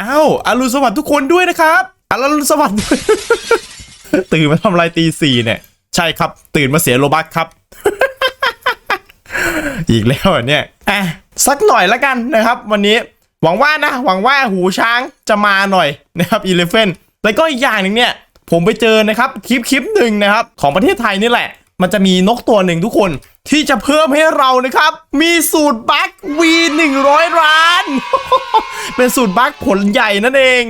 อ้าวอรุณสวัสดิ์ทุกคนด้วยนะครับอรุณสวัสดิ์ตื่นมาทำไรตีสี่เนี่ย ใช่ครับ ตื่นมาเสียโลบักครับ อีกแล้วเนี่ยอะสักหน่อยแล้วกันนะครับ วันนี้หวังว่านะ หวังว่าหูช้างจะมาหน่อยนะครับอีเลฟเฟนแล้วก็อีกอย่างหนึ่งเนี่ย ผมไปเจอนะครับคลิปคลิปหนึ่งนะครับ ของประเทศไทยนี่แหละ มันจะมีนกตัวหนึ่งทุกคนที่จะเพิ่มให้เรานะครับ มีสูตรบัควีหนึ่งร้อยล้าน เป็นสูตรบัคผลใหญ่นั่นเอง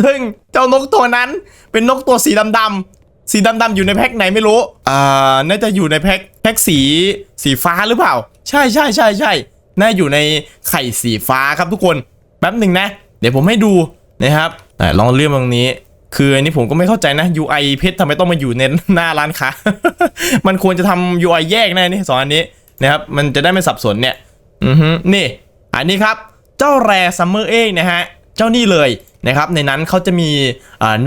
ซึ่งเจ้านกตัวนั้นเป็นนกตัวสีดำๆสีดำๆอยู่ในแพ็คไหนไม่รู้อ่าน่าจะอยู่ในแพ็คแพ็คสีสีฟ้าหรือเปล่า ใช่ใช่ใช่ใช่น่าอยู่ในไข่สีฟ้าครับทุกคนแป๊บหนึ่งนะ เดี๋ยวผมให้ดูนะครับอ่ลองเลื่อนตรงนี้ คืออันนี้ผมก็ไม่เข้าใจนะ UI เพชรทำไมต้องมาอยู่ในหน้าร้านค้า มันควรจะทำ UI แยกแน่นี่สองอันนี้นะครับ มันจะได้ไม่สับสนเนี่ย อือฮึนี่ อันนี้ครับ เจ้าแรซัมเมอร์เองนะฮะ เจ้านี่เลยนะครับ ในนั้นเขาจะมี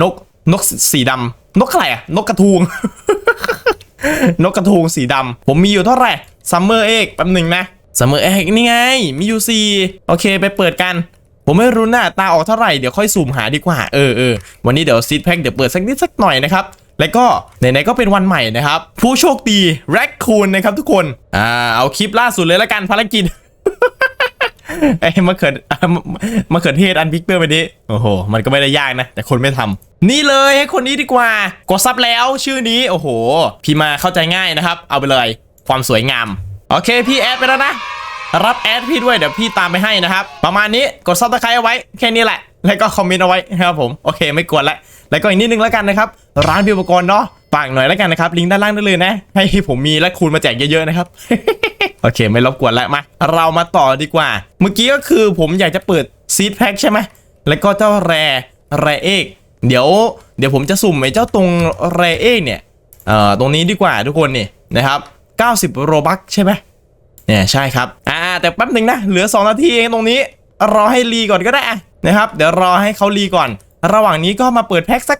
นกนกสีดำนกอะไรอะนกกระทูง นกกระทูงสีดำผมมีอยู่เท่าไหร่ซัมเมอร์เอกแป๊บหนึ่งนะซัมเมอร์เอกนี่ไง มีอยู่สี่โอเคไปเปิดกัน ผมไม่รู้หน้าตาออกเท่าไหร่เดี๋ยวค่อยสุ่มหาดีกว่าเออเออวันนี้เดี๋ยวซีดแพ็กเดี๋ยวเปิดสักนิดสักหน่อยนะครับแล้วก็ไหนๆก็เป็นวันใหม่นะครับ ผู้โชคดีแร็คคูนนะครับทุกคนอ่าเอาคลิปล่าสุดเลยละกันภารกิจไอ้มะเขือมะเขือเทศอันพิกเปอร์ไปนี้โอ้โห มันก็ไม่ได้ยากนะ แต่คนไม่ทำนี่เลยให้คนนี้ดีกว่า กดซับแล้วชื่อนี้ โอ้โห พี่มาเข้าใจง่ายนะครับ เอาไปเลย ความสวยงาม โอเค พี่แอดไปแล้วนะ รับแอดพี่ด้วยเดี๋ยวพี่ตามไปให้นะครับ ประมาณนี้กดซับสไครต์เอาไว้แค่นี้แหละ แล้วก็คอมเมนต์เอาไว้นะครับผมโอเคไม่กวนละแล้วก็อีกนิดนึงแล้วกันนะครับ ร้านพิวปกรณ์เนาะฝากหน่อยแล้วกันนะครับลิงก์ด้านล่างได้เลยนะ ให้ผมมีและคูณมาแจกเยอะๆนะครับโอเค ไม่รบกวนแล้วมาเรามาต่อดีกว่า เมื่อกี้ก็คือผมอยากจะเปิดซีดแพ็คใช่ไหมแล้วก็เจ้าแรแรเอกเดี๋ยว เดี๋ยวผมจะสุ่มไอ้เจ้าตรงแรเอกเนี่ยเอ่อตรงนี้ดีกว่าทุกคนนี่นะครับ 90 โรบัคใช่ไหม เนี่ยใช่ครับอ่าแต่แป๊บหนึ่งนะเหลือ 2 นาทีเองตรงนี้ รอให้รีก่อนก็ได้นะครับ เดี๋ยวรอให้เขารีก่อน ระหว่างนี้ก็มาเปิดแพ็คสัก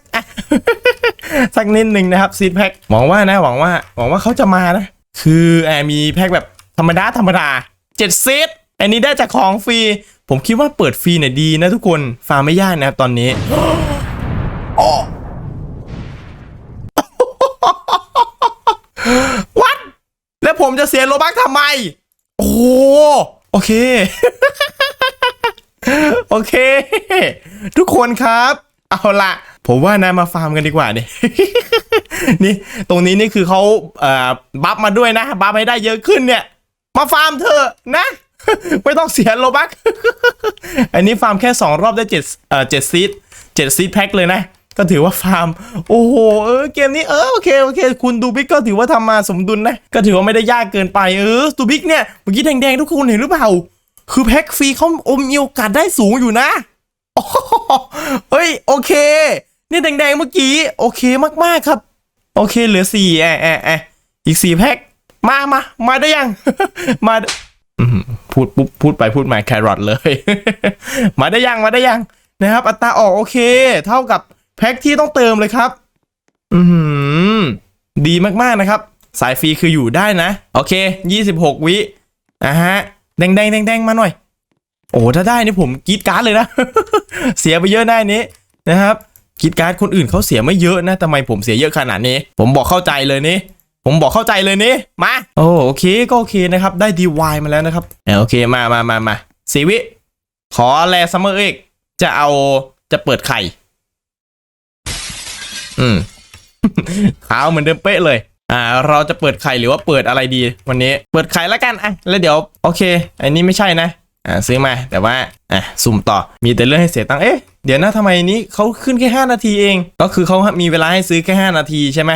สักนิดหนึ่งนะครับซีดแพ็คหวังว่านะหวังว่าหวังว่าเขาจะมานะ คือแอมีแพ็คแบบธรรมดาธรรมดา7ซีดอันนี้ได้จากของฟรี ผมคิดว่าเปิดฟรีเนี่ยดีนะทุกคนฟาร์มไม่ยากนะครับตอนนี้วัด แล้วผมจะ เสียโลบักทำไม โอ้โอเค โอเค ทุกคนครับ เอาละผมว่านะมาฟาร์มกันดีกว่าเนี่ยนี่ตรงนี้นี่คือเขาเอ่อบัฟมาด้วยนะ บัฟให้ได้เยอะขึ้นเนี่ย มาฟาร์มเถอะนะ ไม่ต้องเสียโลบัก อันนี้ฟาร์มแค่ 2 รอบได้เจ็ดเอ่อเจ็ดซีดเจ็ดซีดแพ็คเลยนะ ก็ถือว่าฟาร์ม โอ้โห เออ เกมนี้ เออ โอเค โอเค คุณดูบิ๊กก็ถือว่าทำมาสมดุลนะ ก็ถือว่าไม่ได้ยากเกินไป เออ ดูบิ๊กเนี่ย เมื่อกี้แดงๆ ทุกคนเห็นหรือเปล่า คือแพ็คฟรีเขาอมมีโอกาสได้สูงอยู่นะโอ้โหเฮ้ย โอเค นี่แดงๆ เมื่อกี้ โอเคมากๆครับ โอเค เหลือสี่แอะแอะแอะอีกสี่แพ็คมามา มาได้ยัง มาพูดปุ๊บพูดไปพูดมาแครอทเลย มาได้ยัง มาได้ยัง นะครับ อัตราออกโอเค เท่ากับ แพ็คที่ต้องเติมเลยครับ อืมดีมากๆนะครับ สายฟรีคืออยู่ได้นะ โอเค 26 วิอะฮะ แดงแดงแดงแดงมาหน่อย โอ้ถ้าได้นี่ผมกีดการ์ดเลยนะ เสียไปเยอะได้นี้นะครับกีดการ์ดคนอื่นเขาเสียไม่เยอะนะทำไมผมเสียเยอะขนาดนี้ ผมบอกเข้าใจเลยนี่ผมบอกเข้าใจเลยนี่มาโอ้โอเคก็โอเคนะครับ ได้ดีวมาแล้วนะครับเออโอเคมามามามาสีวิขอแลซัมเมอร์เอกจะเอาจะเปิดไข่ อืมขาวเหมือนเดิมเป๊ะเลย อ่า เราจะเปิดไข่หรือว่าเปิดอะไรดี วันนี้ เปิดไข่แล้วกันอะแล้วเดี๋ยวโอเค อันนี้ไม่ใช่นะอ่าซื้อมาแต่ว่าอะสุ่มต่อมีแต่เรื่องให้เสียตังค์เอ๊ะเดี๋ยวนะทำไมนี้เขาขึ้นแค่ 5 นาทีเอง ก็คือเขามีเวลาให้ซื้อแค่ 5 นาทีใช่ไหม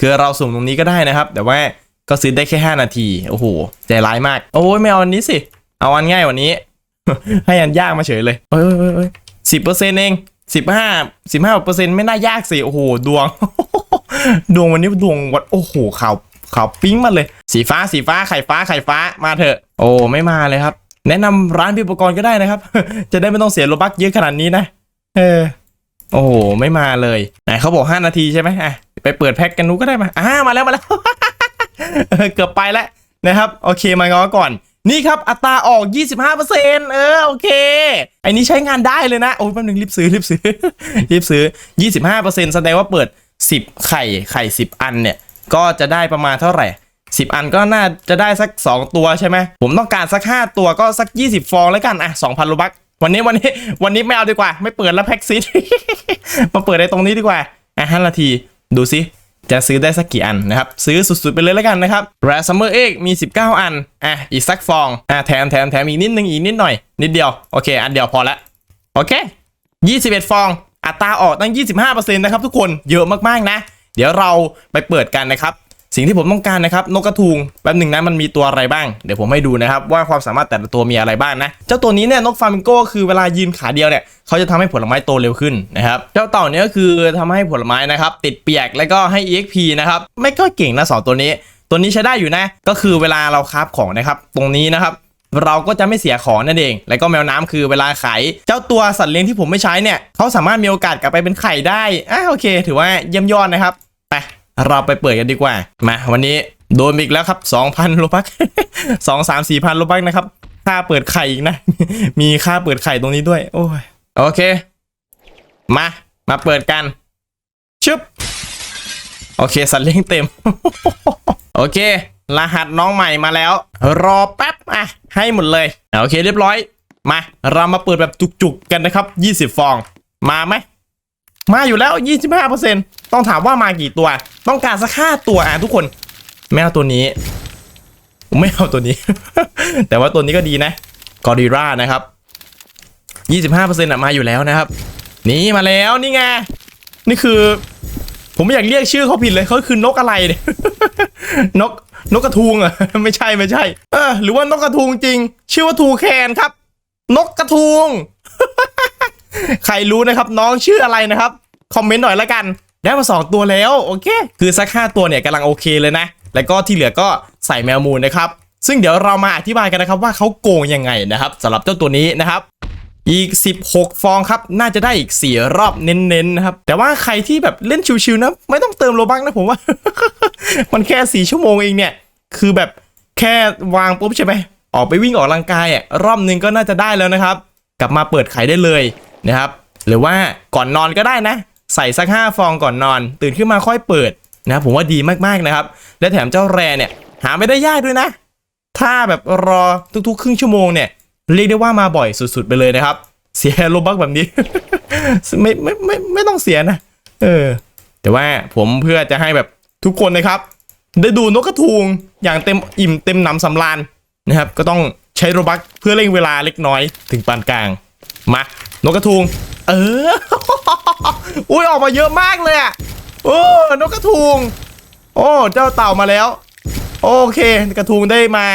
คือเราสุ่มตรงนี้ก็ได้นะครับ แต่ว่าก็ซื้อได้แค่ 5 นาที โอ้โหใจร้ายมาก โอ้ยไม่เอาอันนี้สิ เอาอันง่ายกวันนี้ ให้อันยากมาเฉยเลยเอ้ยเอ้ยเอ้ยสิบเปอร์เซ็นต์เอง สิบห้าสิบห้าเปอร์เซ็นต์ไม่น่ายากสิ โอ้โห ดวง ดวงวันนี้ดวงวัด โอ้โหข่าวข่าวปิ้งมาเลย สีฟ้าสีฟ้าไข่ฟ้าไข่ฟ้ามาเถอะ โอ้ ไม่มาเลยครับ แนะนำร้านพิอุปกรณ์ก็ได้นะครับ จะได้ไม่ต้องเสียโลบักเยอะขนาดนี้นะ เออ โอ้โห ไม่มาเลยไหนเขาบอก5นาทีใช่ไหมอะ ไปเปิดแพ็กกันนู้ก็ได้มาอ่ามาแล้วมาแล้วเออเกือบไปแล้วนะครับ โอเค มาง้อก่อน นี่ครับ อัตราออก 25%เออ โอเคไอ้นี้ใช้งานได้เลยนะ โอ้ยแป๊บนึงรีบซื้อ รีบซื้อ รีบซื้อ 25%แสดงว่าเปิด 10 ไข่ ไข่ 10 อันเนี่ย ก็จะได้ประมาณเท่าไหร่ 10 อันก็น่าจะได้สัก 2 ตัวใช่ไหม ผมต้องการสัก 5 ตัวก็สัก 20 ฟองแล้วกัน อะ 2,000โลบัก วันนี้วันนี้ วันนี้ไม่เอาดีกว่า ไม่เปิดแล้วแพ็กซิตมาเปิดในตรงนี้ดีกว่า อะ5นาที ดูสิ จะซื้อได้สักกี่อันนะครับ ซื้อสุดๆไปเลยแล้วกันนะครับแรซัมเมอร์เอ็กมี 19 อัน อะ อีกสักฟอง อะ แถมแถมแถมอีกนิดนึงอีกนิดหน่อย นิดเดียว โอเค อันเดียวพอละ โอเค 21 ฟอง อัตราออกตั้ง 25%นะครับทุกคน เยอะมากๆนะ เดี๋ยวเราไปเปิดกันนะครับ สิ่งที่ผมต้องการนะครับนกกระทุงแป๊บหนึ่งนะมันมีตัวอะไรบ้าง เดี๋ยวผมให้ดูนะครับว่าความสามารถแต่ละตัวมีอะไรบ้างนะเจ้าตัวนี้เนี่ยนกฟามิงโก้คือเวลายืนขาเดียวเนี่ยเขาจะทำให้ผลไม้โตเร็วขึ้นนะครับเจ้าเต่าเนี่ยก็คือทำให้ผลไม้นะครับติดเปียกแล้วก็ให้ EXP นะครับไม่ก็เก่งนะสองตัวนี้ ตัวนี้ใช้ได้อยู่นะ ก็คือเวลาเราคราฟของนะครับตรงนี้นะครับเราก็จะไม่เสียของนั่นเอง แล้วก็แมวน้ำคือเวลาไขายเจ้าตัวสัตว์เลี้ยงที่ผมไม่ใช้เนี่ย เขาสามารถมีโอกาสกลับไปเป็นไข่ได้อะโอเค ถือว่าเยี่ยมยอดนะครับ ไป เราไปเปิดกันดีกว่า มาวันนี้โดนอีกแล้วครับ 2,000โลบัก2 3 4พันโลบักนะครับ ค่าเปิดไข่อีกนะ มีค่าเปิดไข่ตรงนี้ด้วย โอ้ย โอเค มา มาเปิดกัน ชึบ โอเค สัตว์เลี้ยงเต็ม โอเค รหัสน้องใหม่มาแล้ว รอแป๊บ อะ ให้หมดเลย โอเค เรียบร้อย มา เรามาเปิดแบบจุกๆกันนะครับ 20 ฟอง มาไหม มาอยู่แล้ว 25%ต้องถามว่ามากี่ตัว ต้องการสักห้าตัวอะทุกคนไม่เอาตัวนี้ผมไม่เอาตัวนี้ แต่ว่าตัวนี้ก็ดีนะกอริรานะครับ25%อะมาอยู่แล้วนะครับ นี่มาแล้วนี่ไงนี่คือ ผมไม่อยากเรียกชื่อเขาผิดเลยเขาคือนกอะไรเนี่ยนกนกกระทุงอะไม่ใช่ไม่ใช่ เออ หรือว่านกกระทุงจริง ชื่อว่าทูแคนครับ นกกระทุง ใครรู้นะครับน้องชื่ออะไรนะครับ คอมเมนต์หน่อยละกัน ได้มา 2 ตัวแล้ว โอเค คือสักห้าตัวเนี่ยกำลังโอเคเลยนะ แล้วก็ที่เหลือก็ใส่แมวมูลนะครับ ซึ่งเดี๋ยวเรามาอธิบายกันนะครับว่าเขาโกงยังไงนะครับสำหรับเจ้าตัวนี้นะครับอีก 16 ฟองครับ น่าจะได้อีก 4 รอบเน้นๆนะครับ แต่ว่าใครที่แบบเล่นชิวๆนะ ไม่ต้องเติมโลบักนะผมว่า มันแค่ 4 ชั่วโมงเองเนี่ย คือแบบแค่วางปุ๊บใช่ไหม ออกไปวิ่งออกกำลังกายอะ รอบนึงก็น่าจะได้แล้วนะครับ กลับมาเปิดขายได้เลย นะครับ หรือว่าก่อนนอนก็ได้นะ ใส่สัก 5 ฟองก่อนนอน ตื่นขึ้นมาค่อยเปิดนะผมว่าดีมากๆนะครับ และแถมเจ้าแรเนี่ย หาไม่ได้ยากด้วยนะ ถ้าแบบรอทุกๆ ครึ่งชั่วโมงเนี่ย เรียกได้ว่ามาบ่อยสุดๆไปเลยนะครับ เสียโลบักแบบนี้ไม่ไม่ไม่ไม่ต้องเสียนะ เออ แต่ว่าผมเพื่อจะให้แบบทุกคนนะครับ ได้ดูนกกระทุงอย่างเต็มอิ่มเต็มหนำสำราญนะครับ ก็ต้องใช้โลบักเพื่อเร่งเวลาเล็กน้อยถึงปานกลางมา นกกระทุง เออ อุ้ยออกมาเยอะมากเลยอะโอ้นกกระทุง โอ้เจ้าเต่ามาแล้ว โอเค กระทุงได้มา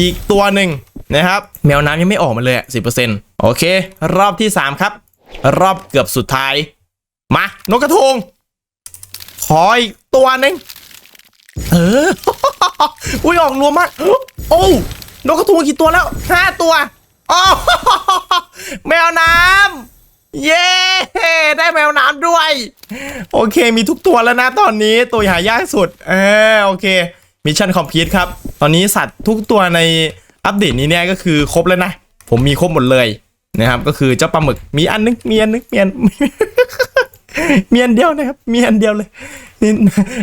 อีกตัวหนึ่งนะครับ แมวน้ำยังไม่ออกมาเลยสิบเปอร์เซ็นต์โอเค รอบที่สามครับ รอบเกือบสุดท้าย มา นกกระทุง ขออีกตัวหนึ่งเออ อุ้ยออกรวมมาก โอ้ นกกระทุงกี่ตัวแล้วห้าตัว โอ้แมวน้ำเย้ได้แมวน้ำด้วย โอเคมีทุกตัวแล้วนะตอนนี้ตัวหายากสุด เออโอเคมิชชั่นคอมพลีทครับ ตอนนี้สัตว์ทุกตัวในอัปเดตนี้เนี่ยก็คือครบแล้วนะ ผมมีครบหมดเลยนะครับ ก็คือเจ้าปลาหมึกมีอันนึงมีอันนึงมีอันมีอันเดียวนะครับ มีอันเดียวเลยนี่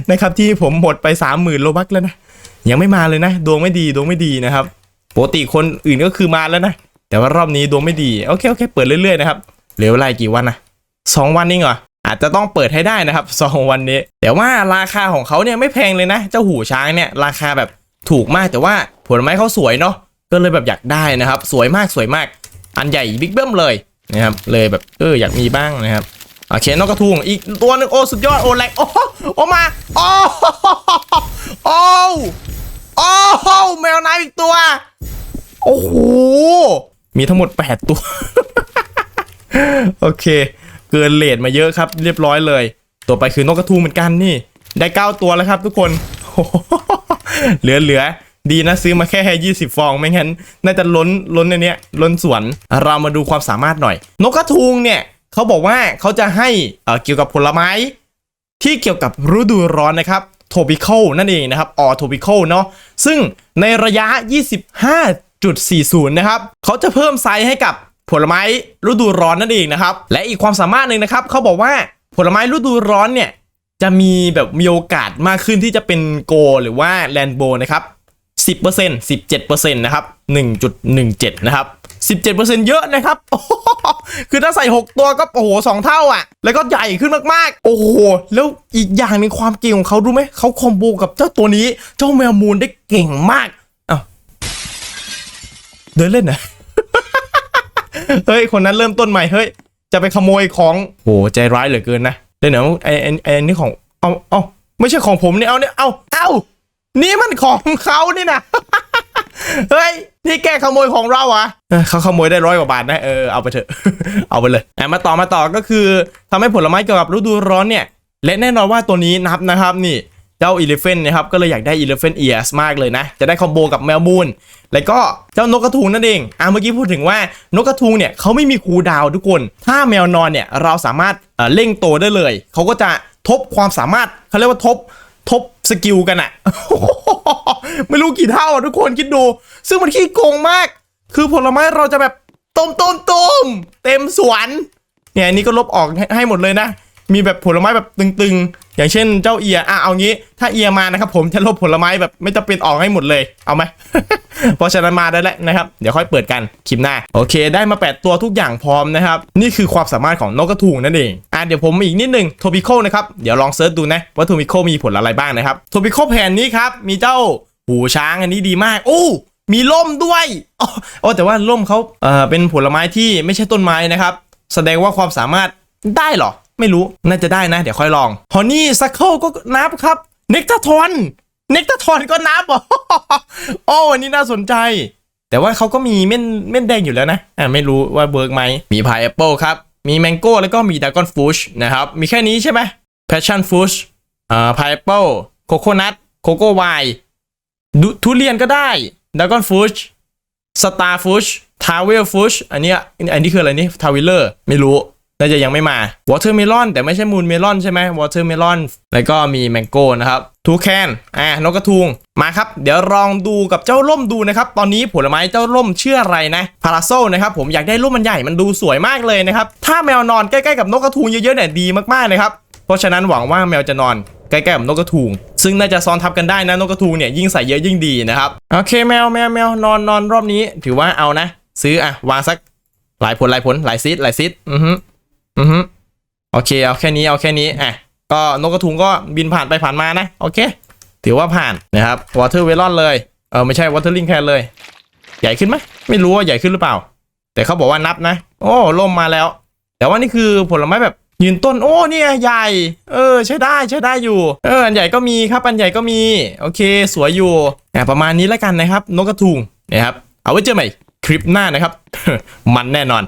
นะครับที่ผมหมดไปสามหมื่นโลบักแล้วนะยังไม่มาเลยนะ ดวงไม่ดีดวงไม่ดีนะครับปกติคนอื่นก็คือมาแล้วนะ แต่ว่ารอบนี้ดวงไม่ดีโอเคโอเคเปิดเรื่อยๆนะครับเหลือเวลากี่วันนะสองวันเองเหรออาจจะต้องเปิดให้ได้นะครับสองวันนี้ แต่ว่าราคาของเขาเนี่ยไม่แพงเลยนะ เจ้าหูช้างเนี่ยราคาแบบถูกมากแต่ว่าผลไม้เขาสวยเนาะก็เลยแบบอยากได้นะครับ สวยมากสวยมาก อันใหญ่บิ๊กเบิ้มเลยนะครับเลยแบบเอออยากมีบ้างนะครับโอเคนกกระทุงอีกตัวหนึงโอ้สุดยอดโอ้แรงโอ้โอ้มาโอ้โอ้โอ้แมวน้ำอีกตัว โอ้โห มีทั้งหมด 8 ตัว โอเค เกินเลทมาเยอะครับ เรียบร้อยเลย ตัวไปคือนกกระทุงเหมือนกันนี่ ได้เก้าตัวแล้วครับทุกคนเหลือเหลือดีนะซื้อมาแค่ 20 ฟอง ไม่งั้น น่าจะล้นล้นในเนี้ยล้นสวน เรามาดูความสามารถหน่อย นกกระทุงเนี่ยเขาบอกว่าเขาจะให้เเกี่ยวกับผลไม้ ที่เกี่ยวกับฤดูร้อนนะครับ tropical นั่นเองนะครับ or tropical เนาะซึ่งในระยะ 25.40 นะครับเขาจะเพิ่มไซส์ให้กับผลไม้ฤดูร้อนนั่นเองนะครับ และอีกความสามารถหนึ่งนะครับเขาบอกว่าผลไม้ฤดูร้อนเนี่ยจะมีแบบมีโอกาสมากขึ้นที่จะเป็นโก หรือว่าแลนโบนะครับ 10% 17%นะครับ 1.17 นะครับ 17%เยอะนะครับ คือถ้าใส่ 6 ตัวก็โอ้โหสองเท่าอะ แล้วก็ใหญ่ขึ้นมากๆ โอ้โห แล้วอีกอย่างหนึงความเก่งของเขารู้ไหม เขาคอมโบกับเจ้าตัวนี้ เจ้าแมวมูนได้เก่งมาก เดินเล่นนะเฮ้ยคนนั้นเริ่มต้นใหม่เฮ้ยจะไปขโมยของโอ้ใจร้ายเหลือเกินนะเดี๋ยวเดี๋ยวไอ้ไอ้ไอ้นี่ของเอาเอาไม่ใช่ของผมเนี่ยเอาเนี่ยเอาเอานี่มันของเขานี่นะเฮ้ยนี่แกขโมยของเราเหรอะเขาขโมยได้ร้อยกว่าบาทนะเออเอาไปเถอะเอาไปเลยอะมาต่อมาต่อก็คือทำให้ผลไม้เกี่ยวกับฤดูร้อนเนี่ยและแน่นอนว่าตัวนี้นับนะครับนี่ เจ้าอีเลฟเฟนนะครับก็เลยอยากได้อีเลฟเฟนเอียสมากเลยนะ จะได้คอมโบกับแมวมูนแล้วก็เจ้านกกระทุงนั่นเองอะเมื่อกี้พูดถึงว่านกกระทุงเนี่ยเขาไม่มีคูดาวทุกคน ถ้าแมวนอนเนี่ยเราสามารถเอ่อเร่งโตได้เลย เขาก็จะทบความสามารถเขาเรียกว่าทบทบสกิลกันอะไม่รู้กี่เท่าอะทุกคนคิดดู ซึ่งมันขี้โกงมาก คือผลไม้เราจะแบบต้มต้มต้มเต็มสวนเนี่ยอันนี้ก็ลบออกให้ให้หมดเลยนะ มีแบบผลไม้แบบตึงๆ อย่างเช่นเจ้าเอียอะเอางี้ ถ้าเอียมานะครับ ผมจะลบผลไม้แบบไม่จำเป็นออกให้หมดเลย เอาไหม เพราะฉะนั้นมาได้แล้วนะครับ เดี๋ยวค่อยเปิดกันคลิปหน้า โอเค ได้มา 8 ตัวทุกอย่างพร้อมนะครับ นี่คือความสามารถของนกกระทุงนั่นเอง อะเดี๋ยวผมอีกนิดนึงโทบิโคนะครับ เดี๋ยวลองเซิร์ชดูนะว่าโทบิโคมีผลอะไรบ้างนะครับโทบิโคแผ่นนี้ครับ มีเจ้าหูช้างอันนี้ดีมาก โอ้มีล่มด้วยอ๋อแต่ว่าล่มเขาเอ่อเป็นผลไม้ที่ไม่ใช่ต้นไม้นะครับ แสดงว่าความสามารถได้เหรอ ไม่รู้น่าจะได้นะ เดี๋ยวค่อยลองฮอนนี่ซัคเคิลก็นับครับเนกตาทอนเนกตาทอนก็นับเหรอโอ้อันนี้น่าสนใจ แต่ว่าเขาก็มีเม่นเม่นแดงอยู่แล้วนะอ่าไม่รู้ว่าเบิร์กไหมมีพายแอปเปิลครับ มีแมงโก้แล้วก็มีดากอนฟูชนะครับ มีแค่นี้ใช่ไหมแพชชั่นฟูชอ่าพายแอปเปิลโคโคนัทโคโก้ไวดูทุเรียนก็ได้ดากอนฟูชสตาร์ฟูชทาวเวลฟูชอันนี้อันนี้คืออะไรนี่ทาวิลเลอร์ไม่รู้ น่าจะยังไม่มาวอเ e อร์เมลอนแต่ไม่ใช่มูนเมลอนใช่ไหมวอเ e อร์เมลอนแล้วก็มีแมงโก้นะครับทูแคนอ่านกกระทุงมาครับ เดี๋ยวลองดูกับเจ้าร่มดูนะครับ ตอนนี้ผลไม้เจ้าร่มเชื่ออะไรนะพาราโซนะครับผมอยากได้ร่มมันใหญ่มันดูสวยมากเลยนะครับ ถ้าแมวนอนใกล้ๆกับนกกระทุงเยอะๆเนี่ยดีมากๆเลยครับเพราะฉะนั้นหวังว่าแมวจะนอนใกล้ๆกับนกกระทุงซึ่งน่าจะซ้อนทับกันได้นะนกกระทุงเนี่ยยิ่งใส่เยอะยิ่งดีนะครับโอเคแมวแมวแมวนอนนอนรอบนี้ ถือว่าเอานะ ซื้ออะวางสักหลายผลหลายผลหลายซิดหลายซิดอือฮึ อือฮึโอเคเอาแค่นี้เอาแค่นี้อะก็นกกระทุงก็บินผ่านไปผ่านมานะโอเค ถือว่าผ่านนะครับวอเตอร์เวลอนเลยเออไม่ใช่วอเตอร์ลิงแคนเลย ใหญ่ขึ้นไหมไม่รู้ว่าใหญ่ขึ้นหรือเปล่า แต่เขาบอกว่านับนะ โอ้ล่มมาแล้ว แต่ว่านี่คือผลไม้แบบยืนต้นโอ้เนี่ยใหญ่ เออ ใช้ได้ใช้ได้อยู่ เอออันใหญ่ก็มีครับอันใหญ่ก็มี โอเค สวยอยู่อะประมาณนี้แล้วกันนะครับ นกกระทุงนะครับ เอาไว้เจอใหม่คลิปหน้านะครับ มันแน่นอน